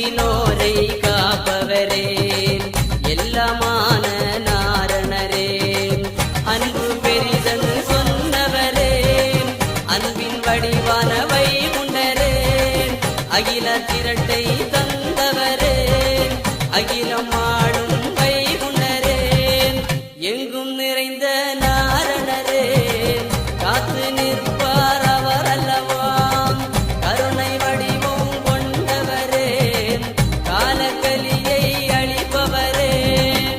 அடியோரை காப்பவரே. எல்லாமான நாரணரே. அன்பு பெரிதன் சொன்னவரே. அன்பின் வடிவானவை உண்டரே. அகில திரட்டை தந்தவரே. அகிலம் ஆளும் வைகுணரே எங்கும் நிறைந்த